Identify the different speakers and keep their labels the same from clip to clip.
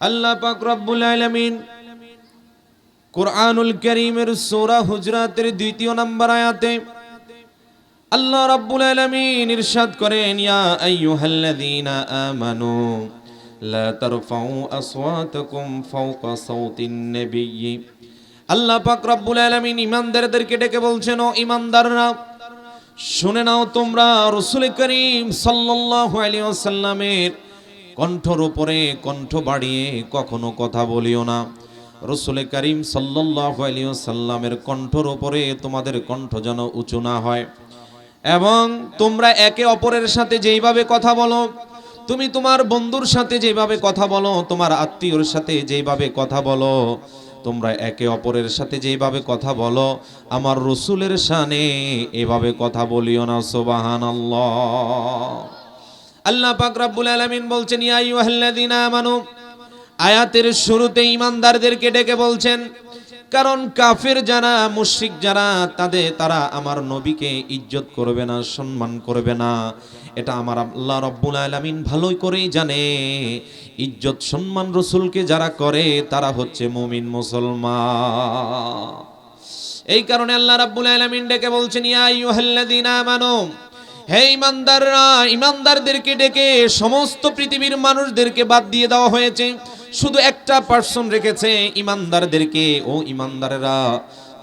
Speaker 1: আল্লাহ পাক রব্বুল আলামিন কোরআনুল করিমের সূরা হুজরাতের দ্বিতীয় নম্বর আয়াতে আল্লাহ রাব্বুল আলামিন ইরশাদ করেন, ইয়া আইয়ুহাল্লাযীনা আমানু, লা তারফাউ আসওয়াতাকুম ফাওকা সাওতিন নাবিয়্যি। আল্লাহ পাক রব্বুল আলামিন ইমানদারদেরকে ডেকে বলছেন, ও ইমানদাররা শুনে নাও তোমরা রসুল করিম সাল্লাল্লাহু আলাইহি ওয়াসাল্লামের কণ্ঠর উপরে কণ্ঠ বাড়িয়ে কখনো কথা বলিও না। রসুল করিম সাল্লাল্লাহু আলাইহি ওয়াসাল্লামের কণ্ঠর উপরে তোমাদের কণ্ঠ যেন উঁচু না হয়। এবং তোমরা একে অপরের সাথে যেইভাবে কথা বলো, তুমি তোমার বন্ধুর সাথে যেভাবে কথা বলো, তোমার আত্মীয়র সাথে যেইভাবে কথা বলো, তোমরা একে অপরের সাথে যেইভাবে কথা বলো, আমার রসুলের শানে এভাবে কথা বলিও না সোবাহান আল্লাহ পাক রাব্বুল আলামিন বলছেন, ইয়া আইয়ুহাল্লাযীনা আমানু। আয়াতের শুরুতে ইমানদারদেরকে ডেকে বলছেন, কারণ কাফের যারা, মুশরিক যারা তাদের তারা আমার নবীকে ইজ্জত করবে না, সম্মান করবে না। এটা আমার আল্লাহ রব্বুল আলামিন ভালোই করেই জানে। ইজ্জত, সম্মান রসুলকে যারা করে, তারা হচ্ছে মুমিন, মুসলমান। এই কারণে আল্লাহ রাব্বুল আলামিন ডেকে বলছেন, ইয়া আইয়ুহাল্লাযীনা আমানু। হে ইমানদাররা, ইমানদারদেরকে ডেকে সমস্ত পৃথিবীর মানুষদেরকে বাদ দিয়ে দেওয়া হয়েছে। শুধু একটা পার্সন রেখেছে ইমানদারদেরকে। ও ইমানদারেরা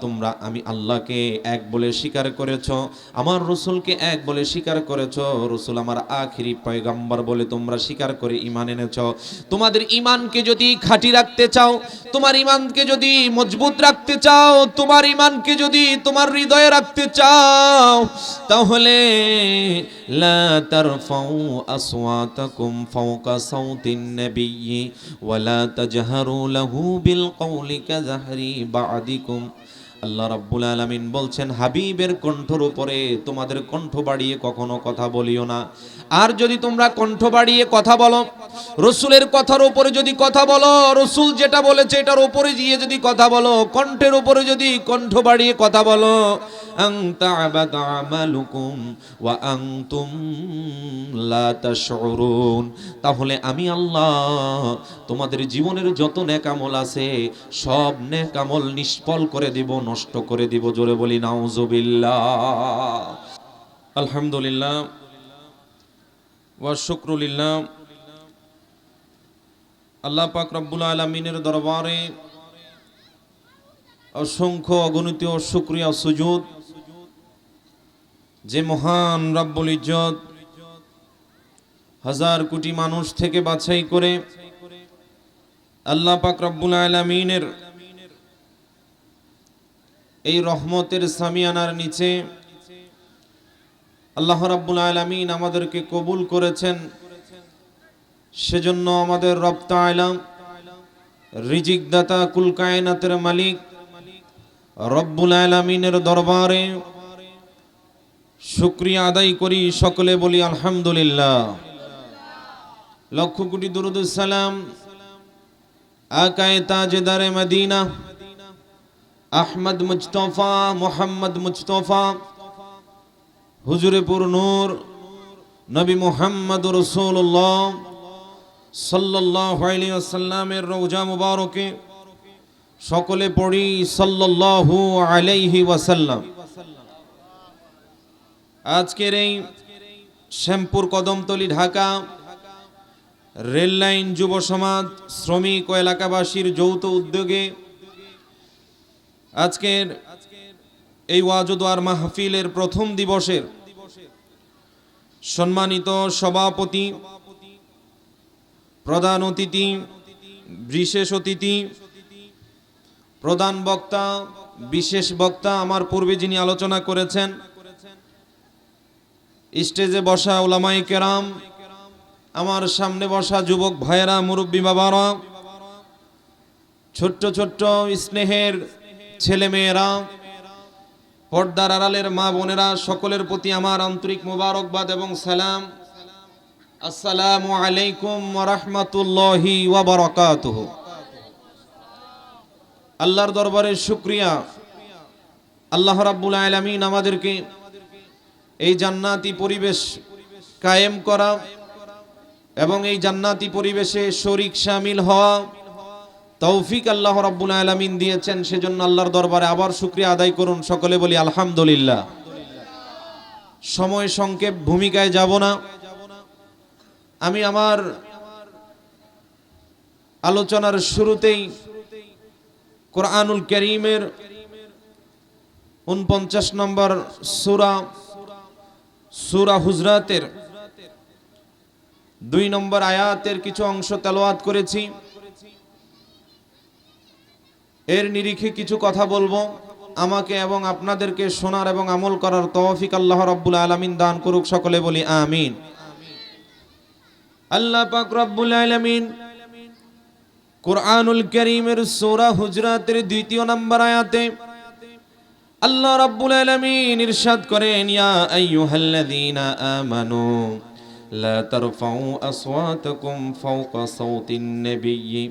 Speaker 1: তোমরা আমি আল্লাহকে এক বলে স্বীকার করেছ, আমার রসুলকে এক বলে স্বীকার করেছ, রসুল আমার আখিরি পয়গাম্বর বলে তোমরা স্বীকার করে ইমান এনেছ। তোমাদের ইমানকে যদি খাঁটি রাখতে চাও, তোমার ইমানকে যদি মজবুত রাখতে চাও, তোমার ইমানকে যদি তোমার হৃদয়ে রাখতে চাও, তাহলে লা তারফাউ আসওয়াতাকুম ফাওকা সাউতিন নাবিয়্যি আল্লাহ রাব্বুল আলামিন বলছেন, হাবিবের কণ্ঠর উপরে তোমাদের কণ্ঠ বাড়িয়ে কখনো কথা বলিও না। আর যদি তোমরা কণ্ঠ বাড়িয়ে কথা বলো, রসুলের কথার উপরে যদি কথা বলো, রসুল যেটা বলেছে এটার উপরে গিয়ে যদি কথা বলো, কণ্ঠের উপরে যদি কণ্ঠ বাড়িয়ে কথা বলো তা'বাদ আমালুকুম ওয়া আনতুম লা তাশউরুন। তাহলে আমি আল্লাহ, তোমাদের জীবনের যত নেকামল আছে, সব নেকামল নিষ্ফল করে দিব, নষ্ট করে দিব, জোরে বলি নাউজুবিল্লাহ। আলহামদুলিল্লাহ ওয়া শুকরুলিল্লাহ। আল্লাহ পাক রব্বুল আলমিনের দরবারে অসংখ্য অগণিত শুক্রিয়া, সুজুদ। যে মহান রব্বুল ইজ্জত হাজার কোটি মানুষ থেকে বাছাই করে আল্লাহ পাক রব্বুল আলমিনের এই রহমতের সামিয়ানার নিচে আল্লাহ রাব্বুল আলামিন আমাদেরকে কবুল করেছেন। সেজন্য আমাদের রপ্তা আলাম রিজিক দাতা কুল কায়নাতের মালিক রব্বুল আলামিনের দরবারে শুক্রিয়া আদায় করি সকলে বলি আলহামদুলিল্লাহ। লক্ষ কোটি দরুদ সালাম আকায়ে তাজদারে Medina, Ahmad Mustafa, Muhammad Mustafa, হুজুরেপুর নূর, নবী মোহাম্মদ রসুল্লাহ সাল্লাহ সাল্লামের রোজা মুবারকে সকলে পড়ি সাল্লাল্লাহু আলাইহি ওয়াসাল্লাম। আজকের এই শ্যামপুর কদমতলি ঢাকা রেল লাইন যুব সমাজ, শ্রমিক ও এলাকাবাসীর যৌথ উদ্যোগে আজকের এই ওয়াজুদার মাহফিলের প্রথম দিবসের সম্মানিত সভাপতি, প্রধান অতিথি, বিশেষ অতিথি, প্রধান বক্তা, বিশেষ বক্তা আমার পূর্বে যিনি আলোচনা করেছেন স্টেজে বসা ওলামাই কেরাম, আমার সামনে বসা যুবক ভাইয়েরা, মুরব্বী বাবারা, ছোট্ট ছোট্ট স্নেহের ছেলে মেয়েরা, পর্দার আড়ালের মা বোনেরা, সকলের প্রতি আমার আন্তরিক মোবারকবাদ এবং সালাম। আসসালামু আলাইকুম রহমতুল্লাহি ওয়াবারাকাতুহ আল্লাহর দরবারে শুক্রিয়া। আল্লাহ রাব্বুল আলামিন আমাদেরকে এই জান্নাতি পরিবেশ কায়েম করা এবং এই জান্নাতি পরিবেশে শরিক সামিল হওয়া তৌফিক আল্লাহ রাব্বুল আলামিন দিয়েছেন, সেজন্য আল্লাহর দরবারে আবার শুকরিয়া আদায় করুন। সকলে বলি আলহামদুলিল্লাহ। সময় সংক্ষেপ, ভূমিকায় যাব না। আমি আমার আলোচনার শুরুতেই কোরআনুল করিমের উনপঞ্চাশ নম্বর সুরা সুরা হুজরাতের দুই নম্বর আয়াতের কিছু অংশ তেলাওয়াত করেছি। এর নিরিখে কিছু কথা বলব। আমাকে এবং আপনাদেরকে শোনার এবং আমল করার তৌফিক আল্লাহ রাব্বুল আলামিন দান করুক, সকলে বলি আমিন। আল্লাহ পাক রব্বুল আলামিন কোরআনুল করিমের সূরা হুজরাতের দ্বিতীয় নম্বর আয়াতে আল্লাহ রাব্বুল আলামিন ইরশাদ করেন, ইয়া আইয়ুহাল্লাযীনা আমানু, লা তারফাউ আসওয়াতাকুম ফাওকা সাওতিন নাবিয়্যি।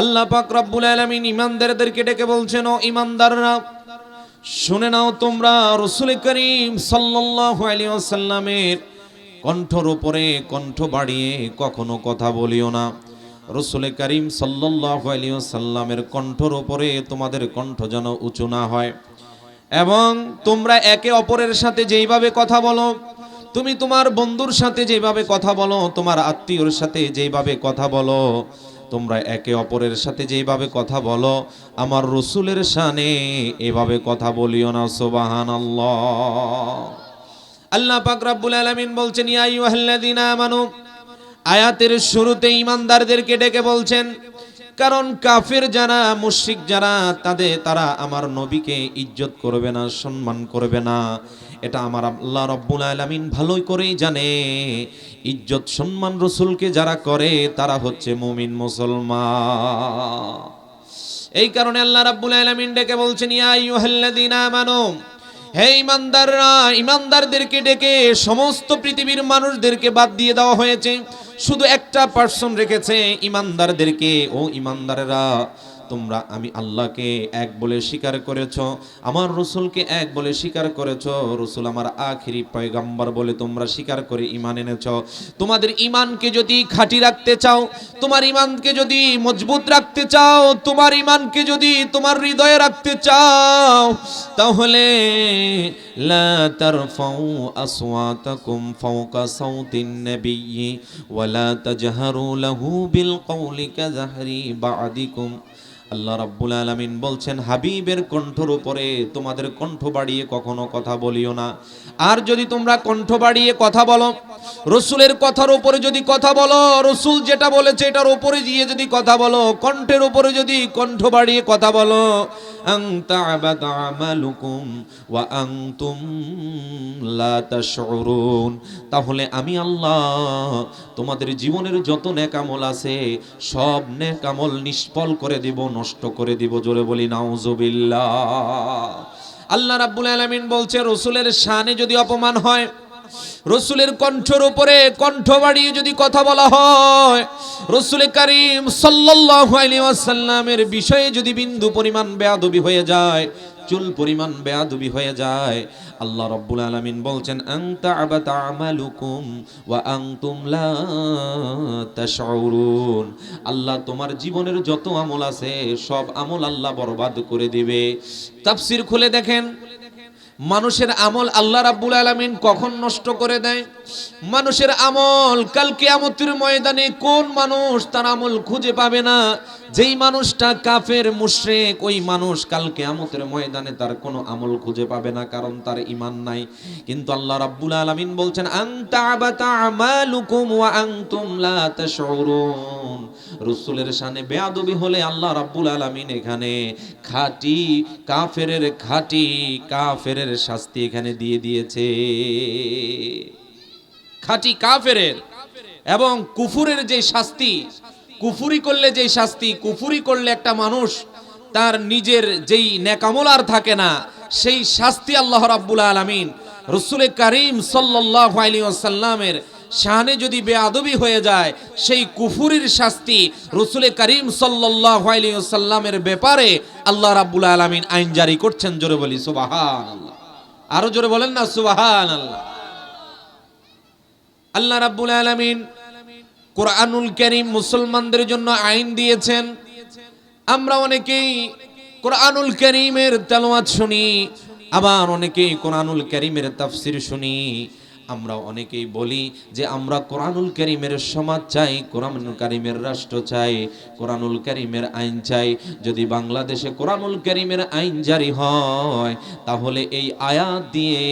Speaker 1: আল্লাহ পাক রব্বুল আলামিন ইমানদারদেরকে ডেকে বলছেন, ও ইমানদাররা শুনে নাও তোমরা রসুল করিম সাল্লাল্লাহু আলাইহি ওয়াসাল্লামের কণ্ঠর উপরে কণ্ঠ বাড়িয়ে কখনো কথা বলিও না। রসুল করিম সাল্লাল্লাহু আলাইহি ওয়াসাল্লামের কণ্ঠর উপরে তোমাদের কণ্ঠ যেন উঁচু না হয়। এবং তোমরা একে অপরের সাথে যেইভাবে কথা বলো, তুমি তোমার বন্ধুর সাথে যেভাবে কথা বলো, তোমার আত্মীয়র সাথে যেভাবে কথা বলো, তোমরা একে অপরের সাথে যেভাবে কথা বলো, আমার রসুলের শানে এভাবে কথা বলিও না সোবাহান আল্লাহ পাক আলামিন বলছেন, ইয়া আমানু। আয়াতের শুরুতে ইমানদারদেরকে ডেকে বলছেন কারণ কাফের যারা, মুশরিক যারা, তাদের, তারা আমার নবীকে ইজ্জত করবে না, সম্মান করবে না। এটা আমার আল্লাহ রব্বুল আলামিন ভালোই করেই জানে। ইজ্জত, সম্মান রসুলকে যারা করে, তারা হচ্ছে মুমিন, মুসলমান। এই কারণে আল্লাহ রাব্বুল আলামিন ডেকে বলছেন, ইয়া আইয়ুহাল্লাযীনা আমানু হে ইমানদাররা, ইমানদারদেরকে ডেকে সমস্ত পৃথিবীর মানুষদেরকে বাদ দিয়ে দেওয়া হয়েছে। শুধু একটা পার্সন রেখেছে ইমানদারদেরকে। ও ইমানদারেরা তোমরা, আমি আল্লাহকে এক বলে স্বীকার করেছ, আমার রসুলকে এক বলে স্বীকার করেছ, রসুল আমার আখিরি পয়গাম্বার বলে তোমরা স্বীকার করে ইমান এনেছ। তোমাদের ইমানকে যদি খাঁটি রাখতে চাও, তোমার ইমানকে যদি মজবুত রাখতে চাও, তোমার ইমানকে যদি তোমার হৃদয়ে রাখতে চাও, তাহলে লা ওয়ালা তাজহারু লাহু বিল কাওলি কাজহারি বাদিকুম। আল্লাহ রাব্বুল আলামিন বলছেন, হাবিবের কণ্ঠর উপরে তোমাদের কণ্ঠ বাড়িয়ে কখনো কথা বলিও না। আর যদি তোমরা কণ্ঠ বাড়িয়ে কথা বলো, রসুলের কথার উপরে যদি কথা বলো, রসুল যেটা বলেছে এটার উপরে গিয়ে যদি কথা বলো, কণ্ঠের উপরে যদি কণ্ঠ বাড়িয়ে কথা বলো আং তা'বাত আমালুকুম ওয়া আনতুম তাহলে আমি আল্লাহ তোমাদের জীবনের যত নেকামল আছে, সব নেকামল নিষ্ফল করে দিব, নষ্ট করে দিব, জোরে বলি, নাউজুবিল্লাহ। আল্লাহ রাব্বুল আলামিন বলছে, রসুলের শানে যদি অপমান হয়, রসুলের কণ্ঠর উপরে কণ্ঠ বাড়িয়ে যদি কথা বলা হয়, রসুল করিম সাল্লাল্লাহু আলাইহি ওয়াসাল্লামের বিষয়ে যদি বিন্দু পরিমাণ বেয়াদবি হয়ে যায় চুল পরিমাণ বেয়াদবি হয়ে যায়। আল্লাহ রব্বুল আলামিন বলছেন আমালুকুম ওয়া আনতুম লা তাশউরুন। আল্লাহ তোমার জীবনের যত আমল আছে, সব আমল আল্লাহ বরবাদ করে দিবে। তাফসির খুলে দেখেন, মানুষের আমল আল্লাহ রাব্বুল আলামিন কখন নষ্ট করে দেয়? মানুষের আমল, কাল কিয়ামতের ময়দানে কোন মানুষ তার আমল খুঁজে পাবে না? যেই মানুষটা কাফের, মুশরিক, ওই মানুষ কাল কিয়ামতের ময়দানে তার কোনো আমল খুঁজে পাবে না, কারণ তার ঈমান নাই। কিন্তু আল্লাহ রাব্বুল আলামিন বলছেন, আনতা আবাতা আমালুকুম ওয়া আনতুম লা তাশউরুন। রাসূলের শানে বেয়াদবি হলে আল্লাহ রাব্বুল আলামিন এখানে খাঁটি, কাফেরের খাঁটি, কাফেরের শাস্তি এখানে দিয়ে দিয়েছে। খাঁটি কাফেরের। এবং কুফুরের যে শাস্তি, কুফুরি করলে যে শাস্তি, কুফুরি করলে একটা মানুষ তার নিজের যেই নেকামল আর থাকে না, সেই শাস্তি আল্লাহ রাব্বুল আলামিন রসুল করিম সাল্লাল্লাহু আলাইহি ওয়াসাল্লামের শানে যদি বেআদবি হয়ে যায়, সেই কুফুরির শাস্তি রসুল করিম সাল্লাল্লাহু আলাইহি ওয়াসাল্লামের ব্যাপারে আল্লাহ রাব্বুল আলামিন আইন জারি করছেন জোরে বলি, সুবহানাল্লাহ। আরও জোরে বলেন না, সুবহানাল্লাহ। আল্লাহ রাব্বুল আলামিন কোরআনুল করিম মুসলমানদের জন্য আইন দিয়েছেন। আমরা অনেকেই কোরআনুল করিমের তেলাওয়াত শুনি, আবার অনেকেই কোরআনুল করিমের তাফসির শুনি। আমরা অনেকেই বলি যে আমরা কোরআনুল করিমের সমাজ চাই, কোরআনুল করিমের রাষ্ট্র চাই, কোরআনুল করিমের আইন চাই। যদি বাংলাদেশে কোরআনুল করিমের আইন জারি হয়, তাহলে এই আয়াত দিয়ে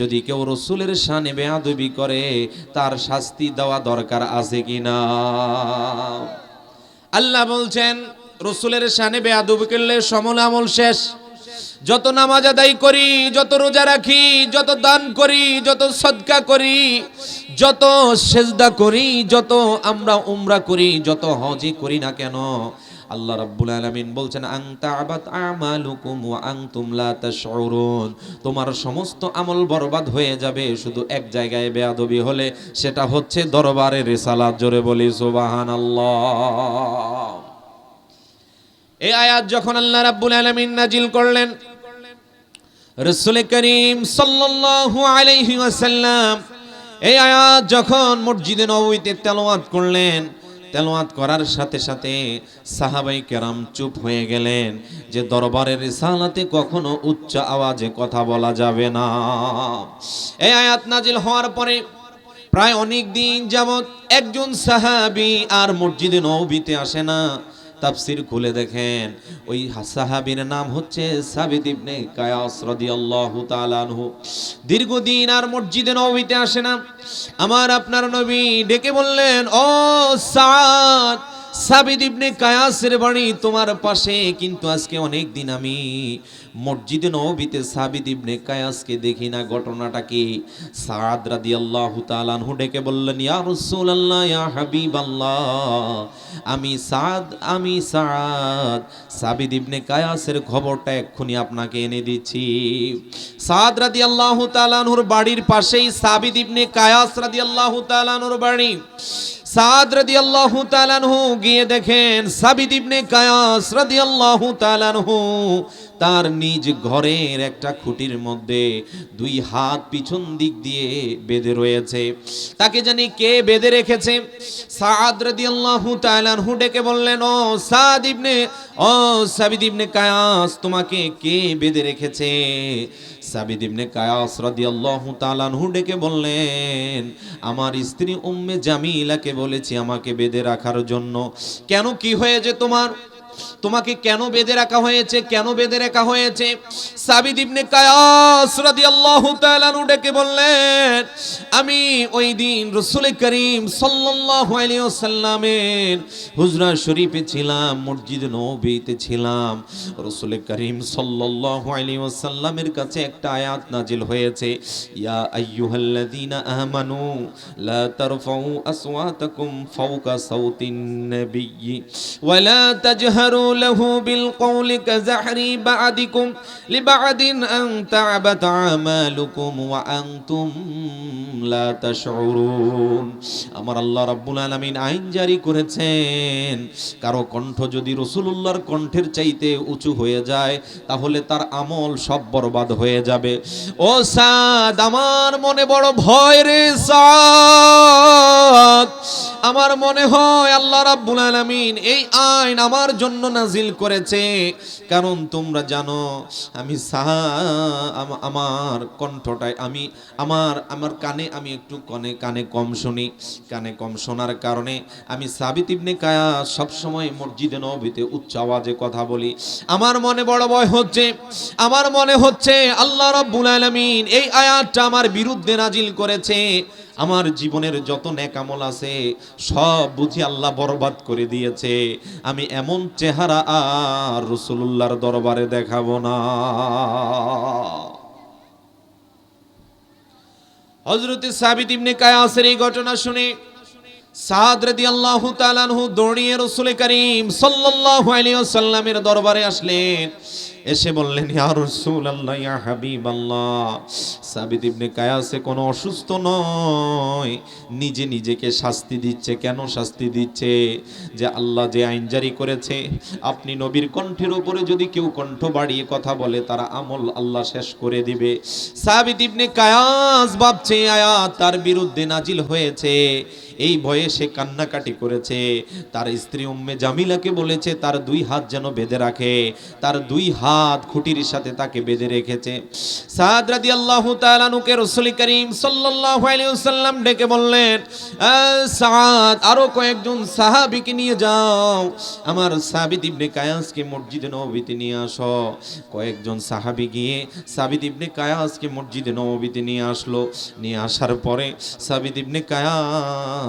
Speaker 1: যদি কেউ রসুলের শানে বেয়াদবি করে, তার শাস্তি দেওয়া দরকার আছে কিনা আল্লাহ বলছেন, রসুলের শানে বেয়াদবি করলে সমল আমল শেষ। যত নামাজ আদায় করি, যত রোজা রাখি, যত দান করি, যত সদকা করি, যত সেজদা করি, যত আমরা উমরা করি, যত হজি করি না কেন, আল্লাহ রাব্বুল আলামিন বলছেন আং তা'বাত আমালুকুম ওয়া আনতুম লা তাশউরুন। তোমার সমস্ত আমল বরবাদ হয়ে যাবে, শুধু এক জায়গায় বেয়াদবি হলে, সেটা হচ্ছে দরবারে রিসালাত। জোরে বলি, সুবহানাল্লাহ। এই আয়াত যখন আল্লাহ রাব্বুল আলামিন নাজিল করলেন রসুল করিম সাল্লাল্লাহু আলাইহি ওয়াসাল্লাম এই আয়াত যখন মসজিদে নববীতে তেলাওয়াত করলেন, তেলাওয়াত করার সাথে সাথে সাহাবাই কেরাম চুপ হয়ে গেলেন যে দরবারের রিসালাতে কখনো উচ্চ আওয়াজে কথা বলা যাবে না। এই আয়াত নাজিল হওয়ার পরে প্রায় অনেক দিন যাবত একজন সাহাবী আর মসজিদে নববীতে আসে না। তাফসির খুলে দেখেন। ওই সাহাবীর নাম হচ্ছে সাবিদ ইবনে কায়াস রাদিয়াল্লাহু তাআলা আনহু। দীর্ঘদিন আর মসজিদে নববীতে আসে না। আমার আপনার নবী ডেকে বললেন, ও সাদ সাবিদ ইবনে কায়াসের বাড়ি তোমার পাশে কিন্তু আজকে অনেক দিন আমি। মসজিদে নববীতে সাবিদ ইবনে কায়াসকে দেখি না, ঘটনাটা কি? সাদ রাদিয়াল্লাহু তাআলা আনহু ডেকে বললেন, ইয়া রাসূলুল্লাহ, ইয়া হাবিবাল্লাহ, আমি সাদ আমি সাদ। সাবিদ ইবনে কায়াসের খবরটা এক্ষুনি আপনাকে এনে দিচ্ছি। সাদ রাদিয়াল্লাহু তাআলা আনহুর বাড়ির পাশেই সাবিদ ইবনে কায়াস রাদিয়াল্লাহু তাআলা আনহুর বাড়ি। সাদ রাদিয়াল্লাহু তাআলা আনহু গিয়ে দেখেন সাবিদ ইবনে কায়াস রাদিয়াল্লাহু তাআলা আনহু তার নিজ ঘরের একটা খুঁটির মধ্যে দুই হাত পিছন দিক দিয়ে বেঁধে রয়েছে। তাকে জানি কে বেঁধে রেখেছে? সাদ রাদিয়াল্লাহু আনহু ডেকে বললেন, ও সাদ ইবনে, ও সাবিদ ইবনে কায়াস, তোমাকে কে বেঁধে রেখেছে? সাবিদ ইবনে কায়াস রাদিয়াল্লাহু তাআলা আনহু ডেকে বললেন, আমার স্ত্রী উম্মে জামিলাকে বলেছি আমাকে বেঁধে রাখার জন্য। কেন কি হয়েছে তোমার? তোমাকে কেন বেঁধে রাখা হয়েছে? কেন বেঁধে রাখা হয়েছে? সাবিদ ইবনে কায়াস রাদিয়াল্লাহু তাআলা ডেকে বললেন, আমি ওই দিন রাসূল করিম সাল্লাল্লাহু আলাইহি ওয়াসাল্লামের হুজরা শরীফে ছিলাম, মসজিদ নববীতে ছিলাম। রাসূল করিম সাল্লাল্লাহু আলাইহি ওয়াসাল্লামের কাছে একটা আয়াত নাজিল হয়েছে, ইয়া আইয়ুহাল্লাযীনা আমানু লা তারফাউ আসওয়াতাকুম ফাওকা সাউতিন নাবিয়্যি ওয়া লা তাজহারু কওলি কাজাহরি বা'দিকুম লিবা'দিন আন তা'বাত আমালুকুম ওয়া আনতুম লা তাশউরুন আমার আল্লাহ রাব্বুল আলামিন আইন জারি করেছেন, কারও কণ্ঠ যদি রসুলুল্লাহর কণ্ঠের চাইতে উঁচু হয়ে যায়, তাহলে তার আমল সব বরবাদ হয়ে যাবে। ও সাদ, আমার মনে বড় ভয় রে সাদ। আমার মনে হয় আল্লাহ রাব্বুল আলামিন এই আইন আমার জন্য নাজিল করেছে। কারণ তোমরা জানো, আমি সাহা আমার কণ্ঠটায় আমি, আমার আমার কানে আমি একটু কনে, কানে কম শুনি। কানে কম শোনার কারণে আমি সাবিত ইবনে কায়া সবসময় মসজিদে নবীতে উচ্চ আওয়াজে কথা বলি। আমার মনে বড় ভয় হচ্ছে, আমার মনে হচ্ছে আল্লাহ রাব্বুল আলামিন এই আয়াতটা আমার বিরুদ্ধে নাজিল করেছে। আমার জীবনের যত নেকামল আছে, সব বুঝি আল্লাহ বরবাদ করে দিয়েছে। আমি এমন চেহারা আর রসুল্লাহর দরবারে দেখাবো না। হজরতে সাবিত ইবনে কায়াসের এই ঘটনা শুনে সাদ রাদিয়াল্লাহু তাআলা দৌড়িয়ে রাসূল করিম সাল্লাল্লাহু আলাইহি ওয়াসাল্লামের দরবারে আসলেন। এসে বললেন, ইয়া রাসূলুল্লাহ, ইয়া হাবিবাল্লাহ। সাবিত ইবনে কায়াসে, কোনো অসুস্থ নয়। নিজে নিজেকে শাস্তি দিচ্ছে। কেন শাস্তি দিচ্ছে? যে আল্লাহ যে আইন জারি করেছে, আপনি নবীর কণ্ঠের উপরে যদি কেউ কণ্ঠ বাড়িয়ে কথা বলে, তারা আমল আল্লাহ শেষ করে দিবে। সাবিত ইবনে কায়াস ভাবছে, আয়াত তার বিরুদ্ধে নাজিল হয়েছে। এই ভয়ে সে কান্নাকাটি করেছে। তার স্ত্রী উম্মে জামিলাকে বলেছে তার দুই হাত যেন বেঁধে রাখে। তার দুই হাত খুঁটির সাথে তাকে বেঁধে রেখেছে। সাদ রাদি আল্লাহ তালানুকে রসুল করিম ওয়াসাল্লাম ডেকে বললেন "আহ, সাদ আরও কয়েকজন সাহাবীকে নিয়ে যাও। আমার সাবিত ইবনে কায়াসকে মসজিদে নববীতে নিয়ে আসো। কয়েকজন সাহাবী গিয়ে সাবিত ইবনে কায়াসকে মসজিদে নববীতে নিয়ে আসলো। নিয়ে আসার পরে সাবিত ইবনে কায়াস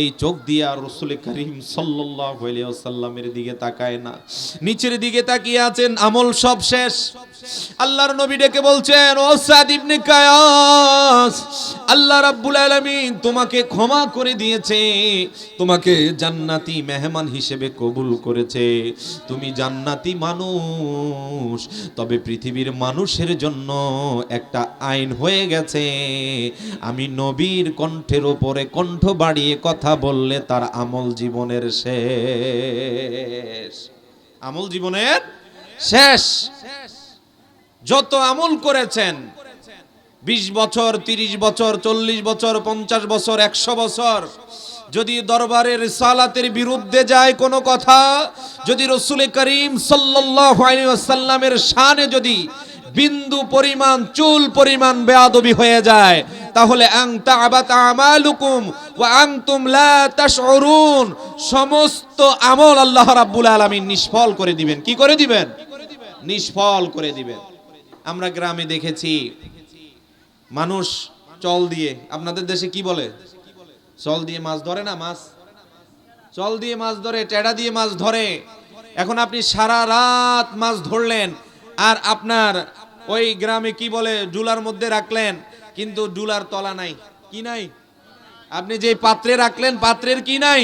Speaker 1: এই চোখ দিয়ে রসুল করিম ওয়াসাল্লামের দিকে তাকায় না। নিচের দিকে তাকিয়ে আছেন, আমল সব শেষ। আল্লাহর নবী ডেকে বলছেন, ও ইবনে কায়াস, আল্লাহ রাব্বুল আলামিন তোমাকে ক্ষমা করে দিয়েছে, তোমাকে জান্নাতি মেহমান হিসেবে কবুল করেছে। তুমি জান্নাতি মানুষ, তবে পৃথিবীর মানুষের জন্য একটা আইন হয়ে গেছে। আমি নবীর কণ্ঠের ওপরে কণ্ঠ বাড়িয়ে কথা বললে তার আমল জীবনের শেষ। আমল জীবনের শেষ। যত আমল করেছেন, বিশ বছর, তিরিশ বছর, চল্লিশ বছর, পঞ্চাশ বছর, একশো বছর, যদি দরবারের সালাতের বিরুদ্ধে যায় কোনো কথা, যদি রসুল করিম সাল্লামের শানে যদি বিন্দু পরিমাণ, চুল পরিমাণ বেয়াদবি হয়ে যায় তাহলে আংতা আবাতা আমালুকুম ওয়া আনতুম লা তাশউরুন। সমস্ত আমল আল্লাহ রাব্বুল আলামিন নিষ্ফল করে দিবেন। কি করে দিবেন? নিষ্ফল করে দিবেন। আমরা গ্রামে দেখেছি, মানুষ চল দিয়ে, আপনাদের দেশে কি বলে? চল দিয়ে মাছ ধরে না মাছ? চল দিয়ে মাছ ধরে, টেডা দিয়ে মাছ ধরে। এখন আপনি সারা রাত মাছ ধরলেন, আর আপনার ওই গ্রামে কি বলে ডুলার মধ্যে রাখলেন কিন্তু ডুলার তলা নাই। কি নাই? আপনি যে পাত্রে রাখলেন, পাত্রের কি নাই?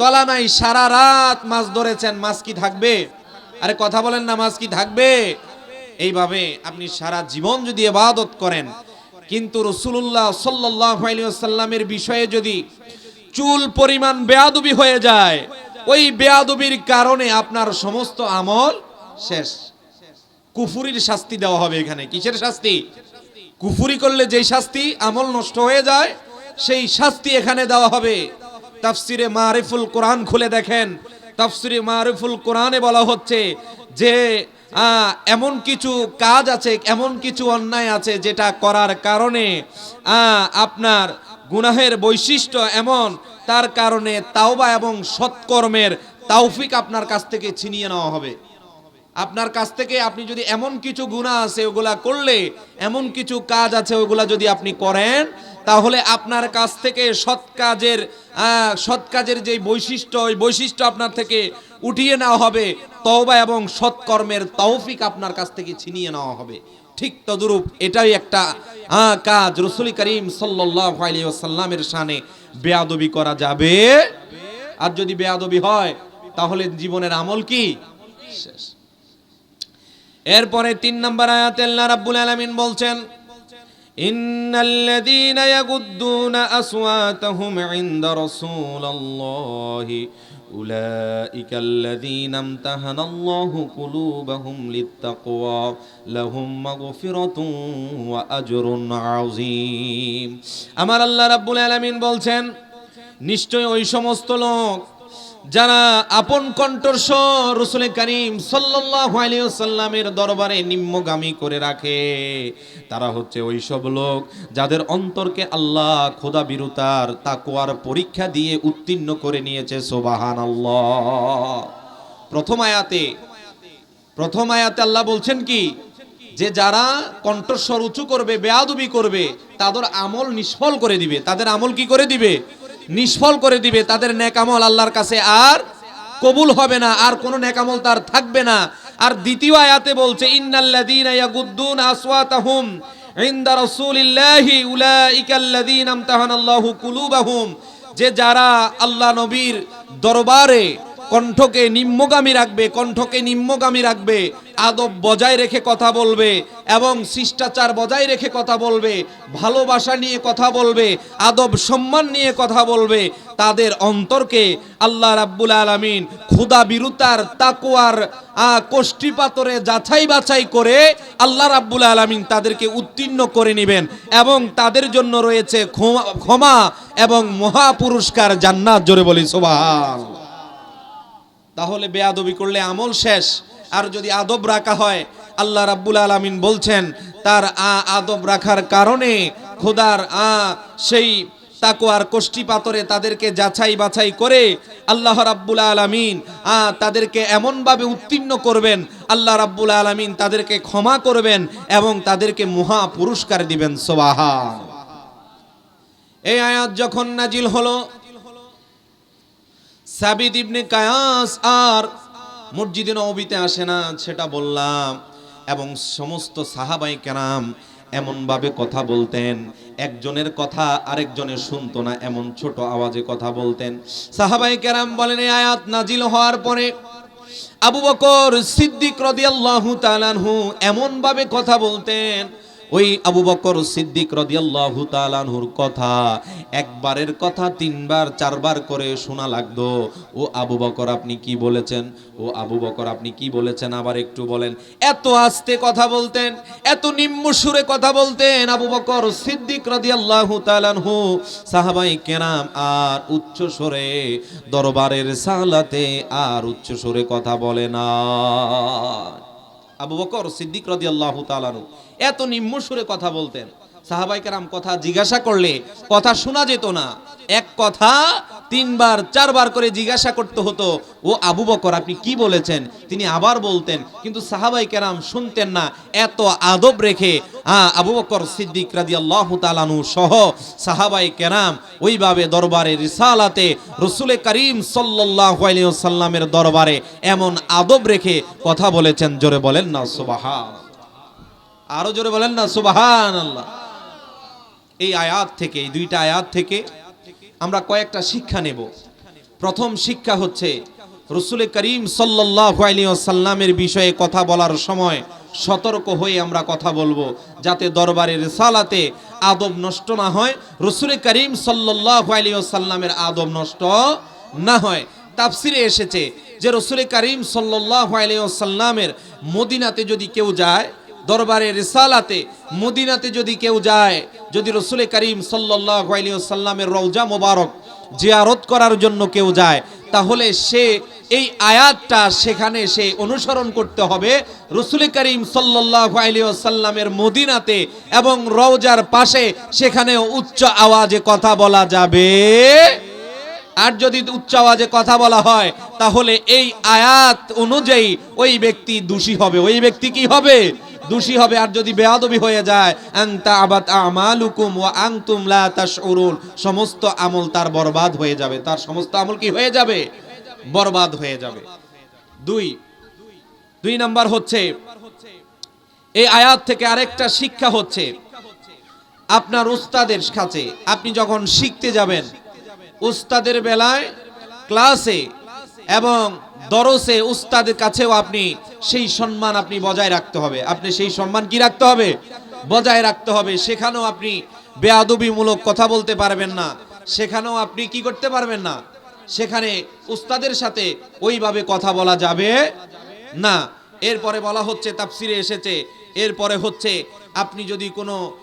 Speaker 1: তলা নাই। সারা রাত মাছ ধরেছেন, মাছ কি থাকবে? আরে কথা বলেন না, মাছ কি থাকবে? এইভাবে আপনি সারা জীবন যদি এবাদত করেন, কিন্তু রসুল্লাহ সাল্লামের বিষয়ে যদি চুল পরিমাণ বেয়াদুবি হয়ে যায়, ওই বেয়াদুবির কারণে আপনার সমস্ত আমল শেষ। কুফুরির শাস্তি দেওয়া হবে এখানে। কিসের শাস্তি? কুফুরি করলে যেই শাস্তি আমল নষ্ট হয়ে যায়, সেই শাস্তি এখানে দেওয়া হবে। তাফসিরে মারিফুল কোরআন খুলে দেখেন। তাফসিরে মারিফুল কোরআনে বলা হচ্ছে যে এমন কিছু কাজ আছে, এমন কিছু অন্যায় আছে যেটা করার কারণে আপনার গুনাহের বৈশিষ্ট্য এমন, তার কারণে তাওবা এবং সৎকর্মের তাওফিক আপনার কাছ থেকে ছিনিয়ে নেওয়া হবে। আপনার কাছ থেকে আপনি যদি এমন কিছু গুণা আছে, ওগুলা করলে, এমন কিছু কাজ আছে, ওগুলা যদি আপনি করেন, তাহলে আপনার কাছ থেকে সৎ কাজের সৎ কাজের যে বৈশিষ্ট্য, ওই বৈশিষ্ট্য আপনার থেকে উঠিয়ে নেওয়া হবে। তওবা এবং সৎকর্মের তৌফিক আপনার কাছ থেকে ছিনিয়ে নেওয়া হবে। ঠিক তদরূপ এটাই একটা কাজ রসুল করিম ওয়াসাল্লামের শানে বেয়াদবি করা যাবে। আর যদি বেয়াদবি হয়, তাহলে জীবনের আমল কি? শেষ। এরপরে তিন নম্বর আয়াতে আল্লাহ রাব্বুল আলামিন বলছেন, ইন্নাল্লাযীনা ইয়াগুদ্দুনা আসওয়াতাহুম ইনদা রাসূলিল্লাহি আমার আল্লাহ রাব্বুল আলামিন বলছেন, নিশ্চয় ওই সমস্ত লোক যারা আপন কণ্ঠস্বর রসুল করিম আলাইহি দরবারে নিম্নগামী করে রাখে, তারা হচ্ছে ওই সব লোক যাদের অন্তরকে আল্লাহ খোদা বিরুতার তাকওয়ার পরীক্ষা দিয়ে উত্তীর্ণ করে নিয়েছে, সুবহানাল্লাহ। প্রথম আয়াতে প্রথম আয়াতে আল্লাহ বলছেন কি? যে যারা কণ্ঠস্বর উঁচু করবে, বেয়াদুবি করবে, তাদের আমল নিষ্ফল করে দিবে। তাদের আমল কি করে দিবে? নিষ্ফল করে দিবে, তাদের নেকামল আল্লাহর কাছে আর কবুল হবে না, আর কোনো নেকামল তার থাকবে না। আর দ্বিতীয় আয়াতে বলছে যে যারা আল্লাহ নবীর দরবারে কণ্ঠকে নিম্নগামী রাখবে, কণ্ঠকে নিম্নগামী রাখবে, আদব বজায় রেখে কথা বলবে এবং শিষ্টাচার বজায় রেখে কথা বলবে, ভালোবাসা নিয়ে কথা বলবে, আদব সম্মান নিয়ে কথা বলবে, তাদের অন্তরকে আল্লাহ রাব্বুল আলামিন ক্ষুদা বিরুতার তাকুয়ার কোষ্ঠী পাতরে যাচাই বাছাই করে আল্লাহ রাব্বুল আলামিন তাদেরকে উত্তীর্ণ করে নেবেন এবং তাদের জন্য রয়েছে ক্ষমা- এবং মহা পুরস্কার জান্নাত। জোরে বলি সোভাল তাহলে বেয়াদবি করলে আমল শেষ, আর যদি আদব রাখা হয় আল্লাহ রাব্বুল আলামিন বলছেন, তার আ আদব রাখার কারণে খোদার আ সেই তাকোয়ার কোষ্ঠী পাতরে তাদেরকে যাচাই বাছাই করে আল্লাহ রাব্বুল আলামিন, আ তাদেরকে এমনভাবে উত্তীর্ণ করবেন, আল্লাহ রাব্বুল আলামিন তাদেরকে ক্ষমা করবেন এবং তাদেরকে মহা পুরস্কার দিবেন, সোবাহান। এই আয়াত যখন নাজিল হলো, সাবিদ ইবনে কায়াস আর মসজিদে নবীতে আসে না, সেটা বললাম। এবং সমস্ত সাহাবাই কেরাম এমনভাবে কথা বলতেন। একজনের কথা আরেকজনের শুনত না, এমন ছোট আওয়াজে কথা বলতেন। সাহাবাই কেরাম বলেন আয়াত নাজিল হওয়ার পরে আবু বকর সিদ্দিক রদিয়াল্লাহু তাআলাহু এমন ভাবে কথা বলতেন ওই আবু বকর সিদ্দিক রদিয়াল্লাহু তাআলাহুর কথা একবারের কথা তিনবার, চারবার করে শোনা লাগতো। ও আবু বকর, আপনি কি বলেছেন? ও আবু বকর, আপনি কি বলেছেন? আবার একটু বলেন। এত আস্তে কথা বলতেন, এত নিম্ন সুরে কথা বলতেন আবু বকর সিদ্দিক রাদিয়াল্লাহু তাআলাহু সাহাবাই কেরাম আর উচ্চ সুরে দরবারের সালাতে আর উচ্চ সুরে কথা বলে না। আবু বকর সিদ্দিক রদি আল্লাহ তাআলাহু এত নিম্ন সুরে কথা বলতেন। সাহাবাইকার কথা জিজ্ঞাসা করলে কথা শোনা যেত না। এক কথা তিনবার, চারবার করে জিজ্ঞাসা করতে হতো, ও আবু বকর, আপনি কি বলেছেন? তিনি আবার বলতেন, কিন্তু সাহাবাই কেরাম শুনতেন না, এত আদব রেখে। হ্যাঁ আবু বকর সিদ্দিক রাজি আল্লাহ তালানু সহ সাহাবাই কেরাম ওইভাবে দরবারে রিসালাতে, রসুলে করিম সাল্লাহ সাল্লামের দরবারে এমন আদব রেখে কথা বলেছেন, জোরে বলেন না, সুবাহান। আরও জোরে বলেন না সুবাহান আল্লাহ এই আয়াত থেকে, এই দুইটা আয়াত থেকে আমরা কয়েকটা শিক্ষা নেব। প্রথম শিক্ষা হচ্ছে, রসুল করিম সাল্লামের বিষয়ে কথা বলার সময় সতর্ক হয়ে আমরা কথা বলব, যাতে দরবারের সালাতে আদব নষ্ট না হয়, রসুল করিম সাল্লামের আদব নষ্ট না হয়। তাফসিরে এসেছে যে, রসুল করিম সাল্লামের মদিনাতে যদি কেউ যায় দরবারে রিসালাতে, মদিনাতে যদি কেউ যায়, যদি রসুল করিম সাল্লামের রৌজা মোবারক জিয়ারত করার জন্য কেউ যায়, তাহলে সে এই আয়াতটা সেখানে সে অনুসরণ করতে হবে রসুল করিম সাল্লামের মদিনাতে এবং রওজার পাশে সেখানে উচ্চ আওয়াজে কথা বলা যাবে। আর যদি উচ্চ আওয়াজে কথা বলা হয়, তাহলে এই আয়াত অনুযায়ী ওই ব্যক্তি দোষী হবে। ওই ব্যক্তি কি হবে? দোষী হবে। আর যদি বেয়াদবি হয়ে যায় আংতা আবাত আমালুকুম ওয়া আনতুম লা তাশউরুন। সমস্ত আমল তার বরবাদ হয়ে যাবে। তার সমস্ত আমল কি হয়ে যাবে? বরবাদ হয়ে যাবে। দুই। দুই নাম্বার হচ্ছে, এই আয়াত থেকে আরেকটা শিক্ষা হচ্ছে, আপনার উস্তাদের কাছে আপনি যখন শিখতে যাবেন উস্তাদের বেলায়, ক্লাসে এবং দরসে উস্তাদের কাছেও আপনি সেই সম্মান আপনি বজায় রাখতে হবে। আপনি সেই সম্মান কি রাখতে হবে? বজায় রাখতে হবে। সেখানেও আপনি বেয়াদবিমূলক কথা বলতে পারবেন না। সেখানেও আপনি কি করতে পারবেন না? সেখানে উস্তাদের সাথে ওইভাবে কথা বলা যাবে না। এরপরে বলা হচ্ছে, তাফসিরে এসেছে। এরপরে হচ্ছে, আপনি যদি কোনো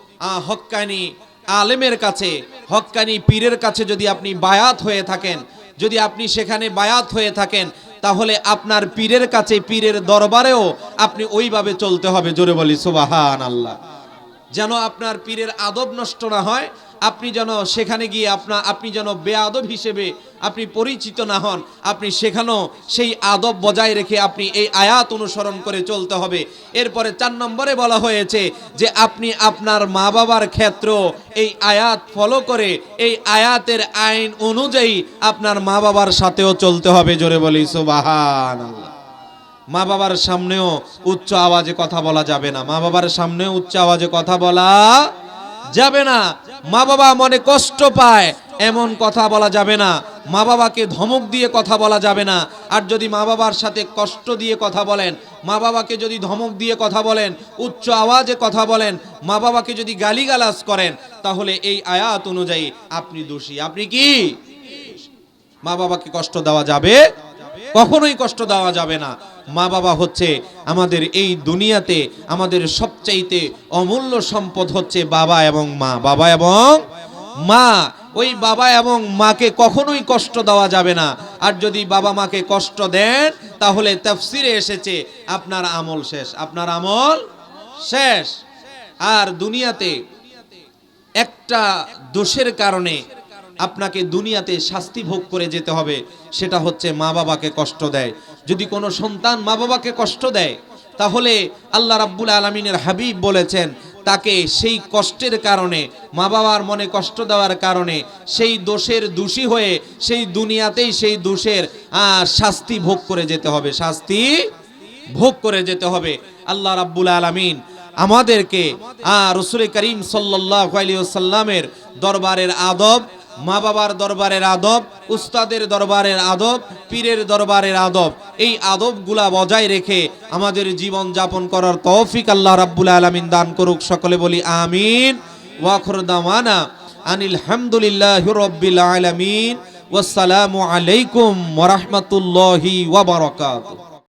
Speaker 1: হক্কানি আলেমের কাছে হক্কানি পীরের কাছে যদি আপনি বায়াত হয়ে থাকেন, যদি আপনি সেখানে বায়াত হয়ে থাকেন, তাহলে আপনার পীরের কাছে, পীরের দরবারেও আপনি ওইভাবে চলতে হবে। জোরে বলি সুবাহান আল্লাহ যেন আপনার পীরের আদব নষ্ট না হয় আপনি যেন সেখানে গিয়ে আপনা আপনি যেন বেআদব হিসেবে আপনি পরিচিত না হন, আপনি সেখানেও সেই আদব বজায় রেখে আপনি এই আয়াত অনুসরণ করে চলতে হবে। এরপরে চার নম্বরে বলা হয়েছে যে আপনি আপনার মা বাবার ক্ষেত্র এই আয়াত ফলো করে এই আয়াতের আইন অনুযায়ী আপনার মা বাবার সাথেও চলতে হবে। জোরে বলি সুবাহান মা বাবার সামনেও উচ্চ আওয়াজে কথা বলা যাবে না। মা বাবার সামনেও উচ্চ আওয়াজে কথা বলা যাবে না। মা বাবা মনে কষ্ট পায়, এমন কথা বলা যাবে না। মা বাবাকে ধমক দিয়ে কথা বলা যাবে না। আর যদি মা বাবার সাথে কষ্ট দিয়ে কথা বলেন মা বাবাকে যদি ধমক দিয়ে কথা বলেন, উচ্চ আওয়াজে কথা বলেন মা বাবাকে যদি গালিগালাজ করেন, তাহলে এই আয়াত অনুযায়ী আপনি দোষী। আপনি কি? মা বাবাকে কষ্ট দেওয়া যাবে কখনোই কষ্ট দেওয়া যাবে না। মা বাবা হচ্ছে আমাদের এই দুনিয়াতে আমাদের সবচাইতে অমূল্য সম্পদ হচ্ছে বাবা এবং মা। বাবা এবং মা। ওই বাবা এবং মাকে কখনোই কষ্ট দেওয়া যাবে না। আর যদি বাবা মাকে কষ্ট দেন, তাহলে তাফসিরে এসেছে আপনার আমল শেষ। আপনার আমল শেষ। আর দুনিয়াতে একটা দোষের কারণে আপনাকে দুনিয়াতে শাস্তি ভোগ করে যেতে হবে। সেটা হচ্ছে মা বাবাকে কষ্ট দেয়। যদি কোনো সন্তান মা বাবাকে কষ্ট দেয়, তাহলে আল্লাহ রাব্বুল আলমিনের হাবিব বলেছেন, তাকে সেই কষ্টের কারণে, মা বাবার মনে কষ্ট দেওয়ার কারণে, সেই দোষের দোষী হয়ে সেই দুনিয়াতেই সেই দোষের শাস্তি ভোগ করে যেতে হবে। শাস্তি ভোগ করে যেতে হবে। আল্লাহ রাব্বুল আলামিন আমাদেরকে আর রসুল করিম সাল্লাহ সাল্লামের দরবারের আদব মা বাবার দরবারের আদব, উস্তাদের দরবারের আদব, পীরের দরবারের আদব, এই আদবগুলা বজায় রেখে আমাদের জীবন যাপন করার তৌফিক আল্লাহ রাব্বুল আলামিন দান করুক, সকলে বলি আমিন। ওয়াখর দাওয়ানা আনিল হামদুলিল্লাহ রব্বিল আলামিন। ওয়াসসালামু আলাইকুম ওয়া রাহমাতুল্লাহি ওয়া বারাকাতুহু।